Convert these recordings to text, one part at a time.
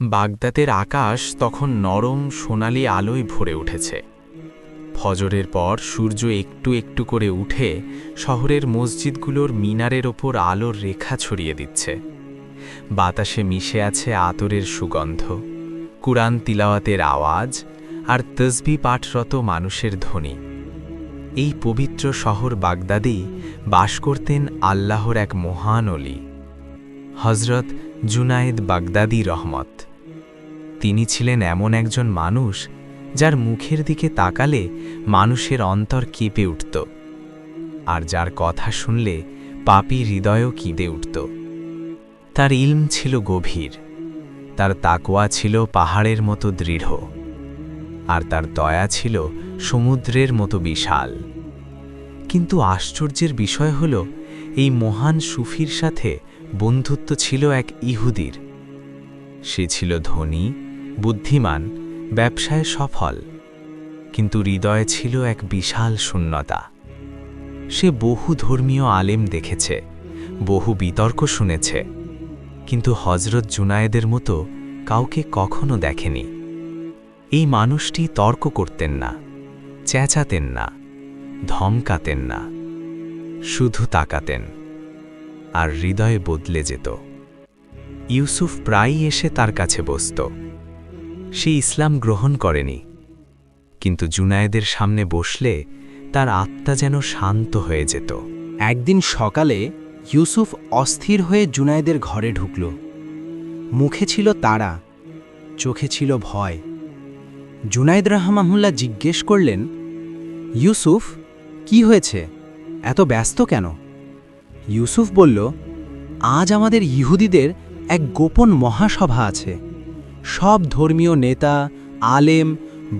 বাগদাদের আকাশ তখন নরম সোনালি আলোয় ভরে উঠেছে। ফজরের পর সূর্য একটু একটু করে উঠে শহরের মসজিদগুলোর মিনারের ওপর আলোর রেখা ছড়িয়ে দিচ্ছে। বাতাসে মিশে আছে আতরের সুগন্ধ, কুরআন তিলাওয়াতের আওয়াজ আর তসবি পাঠরত মানুষের ধ্বনি। এই পবিত্র শহর বাগদাদেই বাস করতেন আল্লাহর এক মহান অলি হজরত জুনায়েদ বাগদাদি রহমত। তিনি ছিলেন এমন একজন মানুষ যার মুখের দিকে তাকালে মানুষের অন্তর কেঁপে উঠত, আর যার কথা শুনলে পাপি হৃদয়ও কিঁদে উঠত। তার ইলম ছিল গভীর, তার তাকোয়া ছিল পাহাড়ের মতো দৃঢ়, আর তার দয়া ছিল সমুদ্রের মতো বিশাল। কিন্তু আশ্চর্যের বিষয় হল, এই মহান সুফির সাথে বন্ধুত্ব ছিল এক ইহুদির। সে ছিল ধনী বুদ্ধিমান, ব্যবসায় সফল, কিন্তু হৃদয়ে ছিল এক বিশাল শূন্যতা। সে বহু ধর্মীয় আলেম দেখেছে, বহু বিতর্ক শুনেছে, কিন্তু হজরত জুনায়েদের মতো কাউকে কখনো দেখেনি। এই মানুষটি তর্ক করতেন না, চেঁচাতেন না, ধমকাতেন না, শুধু তাকাতেন, আর হৃদয়ে বদলে যেত। ইউসুফ প্রায়ই এসে তার কাছে বসত। সে ইসলাম গ্রহণ করেনি। কিন্তু জুনায়েদের সামনে বসলে তার আত্মা যেন শান্ত হয়ে যেত। একদিন সকালে ইউসুফ অস্থির হয়ে জুনায়েদের ঘরে ঢুকল। মুখে ছিল তারা, চোখে ছিল ভয়। জুনায়েদ রাহমাহুল্লাহ জিজ্ঞেস করলেন, ইউসুফ, কি হয়েছে? এত ব্যস্ত কেন? ইউসুফ বলল, আজ আমাদের ইহুদিদের এক গোপন মহাসভা আছে। সব ধর্মীয় নেতা, আলেম,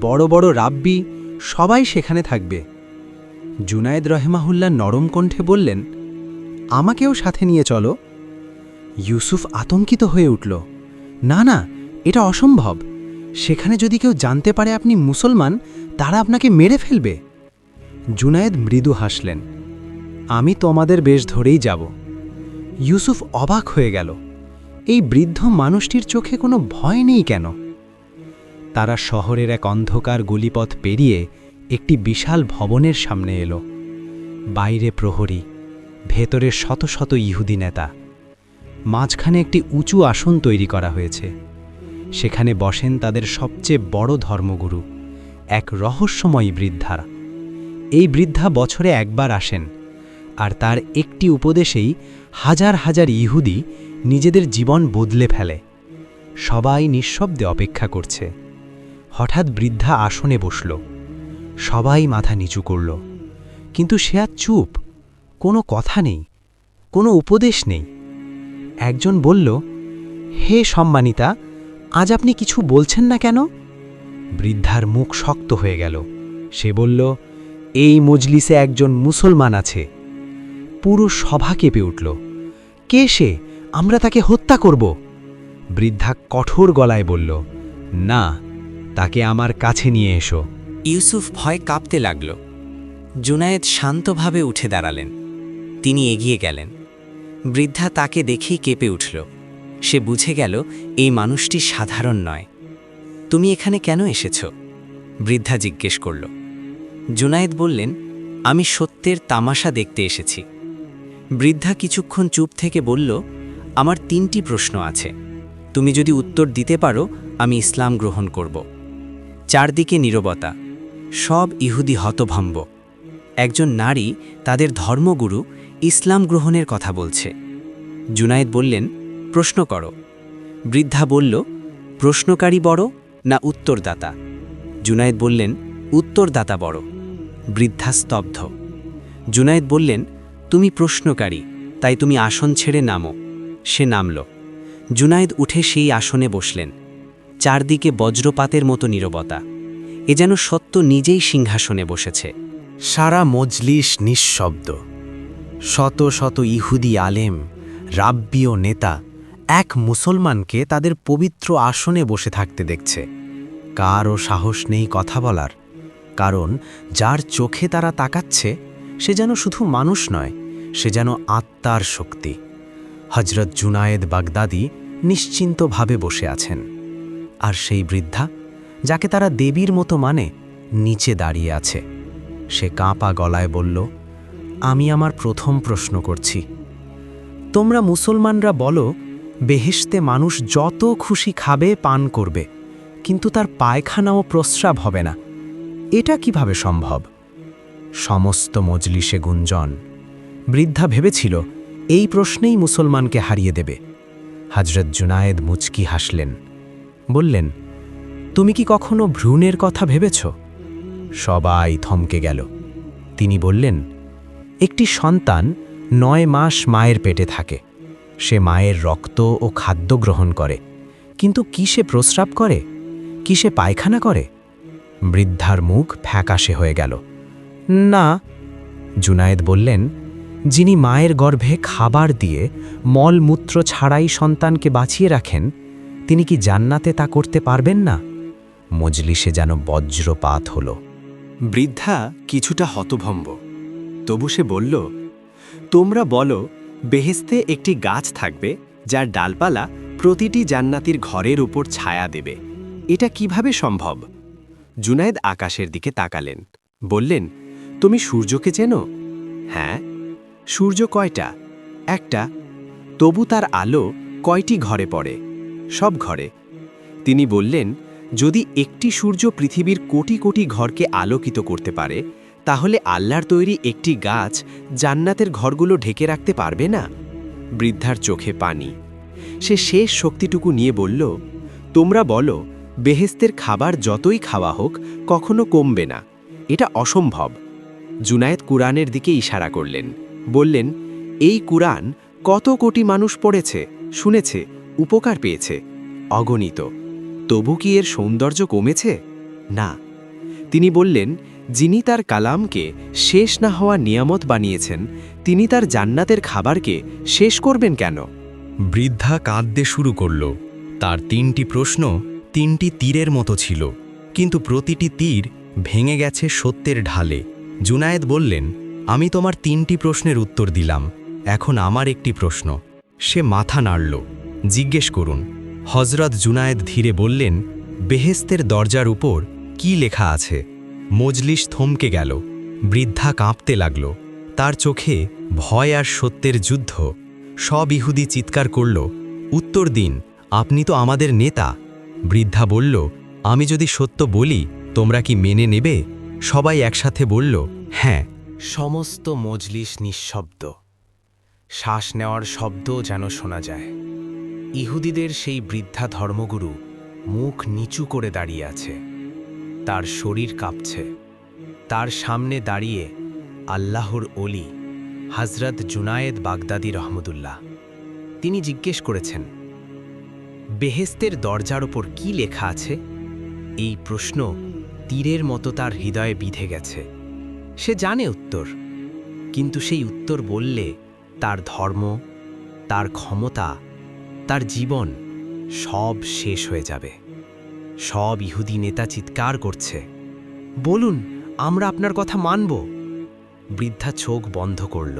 বড় বড় রাব্বি সবাই সেখানে থাকবে। জুনায়েদ রহমাহুল্লাহ নরম কণ্ঠে বললেন, আমাকেও সাথে নিয়ে চলো। ইউসুফ আতঙ্কিত হয়ে উঠল, না না, এটা অসম্ভব। সেখানে যদি কেউ জানতে পারে আপনি মুসলমান, তারা আপনাকে মেরে ফেলবে। জুনায়েদ মৃদু হাসলেন, আমি তোমাদের বেশ ধরেই যাব। ইউসুফ অবাক হয়ে গেল এই বৃদ্ধ মানুষটির চোখে কোনো ভয় নেই কেন? তারা শহরের এক অন্ধকার গলিপথ পেরিয়ে একটি বিশাল ভবনের সামনে এলো। বাইরে প্রহরী, ভেতরে শত শত ইহুদি নেতা। মাঝখানে একটি উঁচু আসন তৈরি করা হয়েছে। সেখানে বসেন তাদের সবচেয়ে বড় ধর্মগুরু, এক রহস্যময়ী বৃদ্ধা এই বৃদ্ধা বছরে একবার আসেন। আর তার একটি উপদেশেই হাজার হাজার ইহুদি নিজেদের জীবন বদলে ফেলে। সবাই নিঃশব্দে অপেক্ষা করছে। হঠাৎ বৃদ্ধা আসনে বসল। সবাই মাথা নিচু করল। কিন্তু সে আর চুপ। কোনো কথা নেই। কোনো উপদেশ নেই। একজন বলল, হে সম্মানিতা, আজ আপনি কিছু বলছেন না কেন? বৃদ্ধার মুখ শক্ত হয়ে গেল। সে বলল, এই মজলিসে একজন মুসলমান আছে। পুরো সভা কেঁপে উঠল। কে সে? আমরা তাকে হত্যা করব? বৃদ্ধা কঠোর গলায় বলল, না, তাকে আমার কাছে নিয়ে এসো। ইউসুফ ভয় কাঁপতে লাগল। জুনায়েদ শান্তভাবে উঠে দাঁড়ালেন। তিনি এগিয়ে গেলেন। বৃদ্ধা তাকে দেখেই কেঁপে উঠল। সে বুঝে গেল, এই মানুষটি সাধারণ নয়। তুমি এখানে কেন এসেছ? বৃদ্ধা জিজ্ঞেস করল। জুনায়েদ বললেন, আমি সত্যের তামাশা দেখতে এসেছি। বৃদ্ধা কিছুক্ষণ চুপ থেকে বলল, আমার তিনটি প্রশ্ন আছে। তুমি যদি উত্তর দিতে পারো, আমি ইসলাম গ্রহণ করব। চারদিকে নীরবতা। সব ইহুদি হতভম্ব। একজন নারী তাদের ধর্মগুরু ইসলাম গ্রহণের কথা বলছে। জুনায়েদ বললেন, প্রশ্ন করো। বৃদ্ধা বলল, প্রশ্নকারী বড় না উত্তরদাতা? জুনায়েদ বললেন, উত্তরদাতা বড়। বৃদ্ধা স্তব্ধ। জুনায়েদ বললেন তুমি প্রশ্নকারী, তাই তুমি আসন ছেড়ে নামো। সে নামল। জুনায়েদ উঠে সেই আসনে বসলেন। চারদিকে বজ্রপাতের মতো নীরবতা। এ যেন সত্য নিজেই সিংহাসনে বসেছে। সারা মজলিস নিঃশব্দ। শত শত ইহুদি আলেম, রাব্বি ও নেতা এক মুসলমানকে তাদের পবিত্র আসনে বসে থাকতে দেখছে। কারও সাহস নেই কথা বলার, কারণ যার চোখে তারা তাকাচ্ছে সে যেন শুধু মানুষ নয়, সে যেন আত্মার শক্তি। হজরত জুনায়েদ বাগদাদি নিশ্চিন্তভাবে বসে আছেন। আর সেই বৃদ্ধা, যাকে তারা দেবীর মতো মানে নিচে দাঁড়িয়ে আছে। সে কাঁপা গলায় বলল, আমি আমার প্রথম প্রশ্ন করছি। তোমরা মুসলমানরা বলো, বেহেশতে মানুষ যত খুশি খাবে, পান করবে, কিন্তু তার পায়খানা ও প্রস্রাব হবে না। এটা কীভাবে সম্ভব? সমস্ত মজলিসে গুঞ্জন। বৃদ্ধা ভেবেছিল, এই প্রশ্নেই মুসলমানকে হারিয়ে দেবে। হজরত জুনায়েদ মুচকি হাসলেন। বললেন, তুমি কি কখনো ভ্রূণের কথা ভেবেছ? সবাই থমকে গেল। তিনি বললেন, একটি সন্তান নয় মাস মায়ের পেটে থাকে। সে মায়ের রক্ত ও খাদ্য গ্রহণ করে। কিন্তু কিসে প্রস্রাব করে? কিসে পায়খানা করে? বৃদ্ধার মুখ ফ্যাকাশে হয়ে গেল। না। জুনায়েদ বললেন যিনি মায়ের গর্ভে খাবার দিয়ে মলমূত্র ছাড়াই সন্তানকে বাঁচিয়ে রাখেন তিনি কি জান্নাতে তা করতে পারবেন না? মজলিসে যেন বজ্রপাত হল। বৃদ্ধা কিছুটা হতভম্ব। তবু সে বলল তোমরা বলো বেহেস্তে একটি গাছ থাকবে যার ডালপালা প্রতিটি জান্নাতির ঘরের উপর ছায়া দেবে। এটা কীভাবে সম্ভব? জুনায়েদ আকাশের দিকে তাকালেন বললেন তুমি সূর্যকে চেনো? হ্যাঁ। সূর্য কয়টা? একটা। তবু তার আলো কয়টি ঘরে পড়ে? সব ঘরে। তিনি বললেন, যদি একটি সূর্য পৃথিবীর কোটি কোটি ঘরকে আলোকিত করতে পারে, তাহলে আল্লাহর তৈরি একটি গাছ জান্নাতের ঘরগুলো ঢেকে রাখতে পারবে না? বৃদ্ধার চোখে পানি। সে শেষ শক্তিটুকু নিয়ে বলল, তোমরা বলো, বেহেস্তের খাবার যতই খাওয়া হোক, কখনো কমবে না। এটা অসম্ভব। জুনায়েদ কুরআনের দিকে ইশারা করলেন। বললেন, এই কুরআন কত কোটি মানুষ পড়েছে, শুনেছে, উপকার পেয়েছে, অগণিত। তবু কি এর সৌন্দর্য কমেছে? না। তিনি বললেন, যিনি তার কালামকে শেষ না হওয়া নিয়ামত বানিয়েছেন, তিনি তার জান্নাতের খাবারকে শেষ করবেন কেন? বৃদ্ধা কাঁদতে শুরু করল। তার তিনটি প্রশ্ন তিনটি তীরের মতো ছিল, কিন্তু প্রতিটি তীর ভেঙে গেছে সত্যের ঢালে। জুনায়েদ বললেন, আমি তোমার তিনটি প্রশ্নের উত্তর দিলাম। এখন আমার একটি প্রশ্ন। সে মাথা নাড়ল। জিজ্ঞেস করুন। হজরত জুনায়েদ ধীরে বললেন, বেহেস্তের দরজার উপর কি লেখা আছে? মজলিস থমকে গেল। বৃদ্ধা কাঁপতে লাগল। তার চোখে ভয় আর সত্যের যুদ্ধ। সব ইহুদি চিৎকার করল, উত্তর দিন, আপনি তো আমাদের নেতা। বৃদ্ধা বলল, আমি যদি সত্য বলি, তোমরা কি মেনে নেবে? সবাই একসাথে বলল হ্যাঁ। সমস্ত মজলিস নিঃশব্দ। শ্বাস নেওয়ার শব্দও যেন শোনা যায়। ইহুদিদের সেই বৃদ্ধা ধর্মগুরু মুখ নিচু করে দাঁড়িয়ে আছে। তার শরীর কাঁপছে। তার সামনে দাঁড়িয়ে আল্লাহর অলি হজরত জুনায়েদ বাগদাদি রহমদুল্লাহ তিনি জিজ্ঞেস করেছেন, বেহেস্তের দরজার ওপর কি লেখা আছে? এই প্রশ্ন তীরের মতো তার হৃদয়ে বিধে গেছে। সে জানে উত্তর, কিন্তু সেই উত্তর বললে তার ধর্ম, তার ক্ষমতা, তার জীবন সব শেষ হয়ে যাবে। সব ইহুদি নেতা চিৎকার করছে, বলুন, আমরা আপনার কথা মানব? বৃদ্ধা চোখ বন্ধ করল,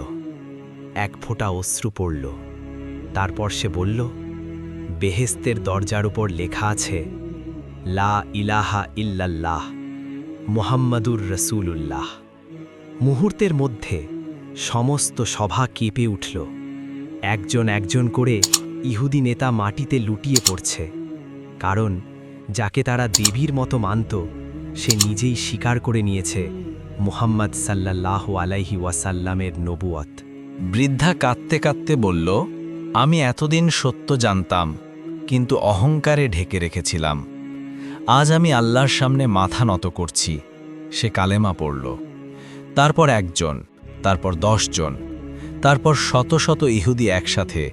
এক ফোঁটা অশ্রু পড়ল। তারপর সে বলল, বেহেস্তের দরজার উপর লেখা আছে, লা ইলাহা ইল্লাল্লাহ। মোহাম্মদুর রসুলুল্লাহ। মুহূর্তের মধ্যে সমস্ত সভা কেঁপে উঠল। একজন একজন করে ইহুদি নেতা মাটিতে লুটিয়ে পড়ছে। কারণ যাকে তারা দেবীর মতো মানত, সে নিজেই স্বীকার করে নিয়েছে মুহাম্মদ সাল্লাল্লাহ আলাইহি ওয়াসাল্লামের নবুয়ত বৃদ্ধা কাঁদতে কাঁদতে বলল, আমি এতদিন সত্য জানতাম, কিন্তু অহংকারে ঢেকে রেখেছিলাম। আজ আমি আল্লাহর সামনে মাথা নত করছি। সে কালেমা পড়ল। তারপর একজন, তারপর জন তারপর শত শত ইহুদি একসাথে,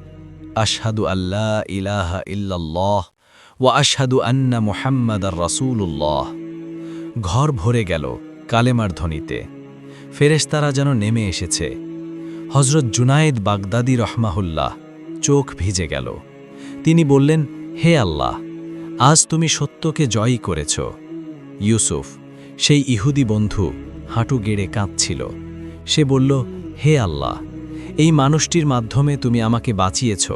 আশহাদু আল্লাহ ইলাহা ইল্লাল্লাহ ওয়া আশহাদু আন্না মুহাম্মাদ রসুল্লাহ ঘর ভরে গেল কালেমার ধ্বনিতে। ফেরেশতারা যেন নেমে এসেছে। হজরত জুনায়েদ বাগদাদি রহমাহুল্লাহ চোখ ভিজে গেল। তিনি বললেন, হে আল্লাহ আজ তুমি সত্যকে জয়ী করেছ। ইউসুফ, সেই ইহুদি বন্ধু, হাঁটু গেড়ে কাঁদছিল সে বলল, হে আল্লাহ, এই মানুষটির মাধ্যমে তুমি আমাকে বাঁচিয়েছ।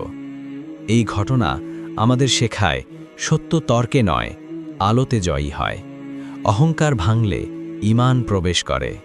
এই ঘটনা আমাদের শেখায়, সত্য তর্কে নয়, আলোতে জয়ী হয়। অহংকার ভাঙলে ইমান প্রবেশ করে।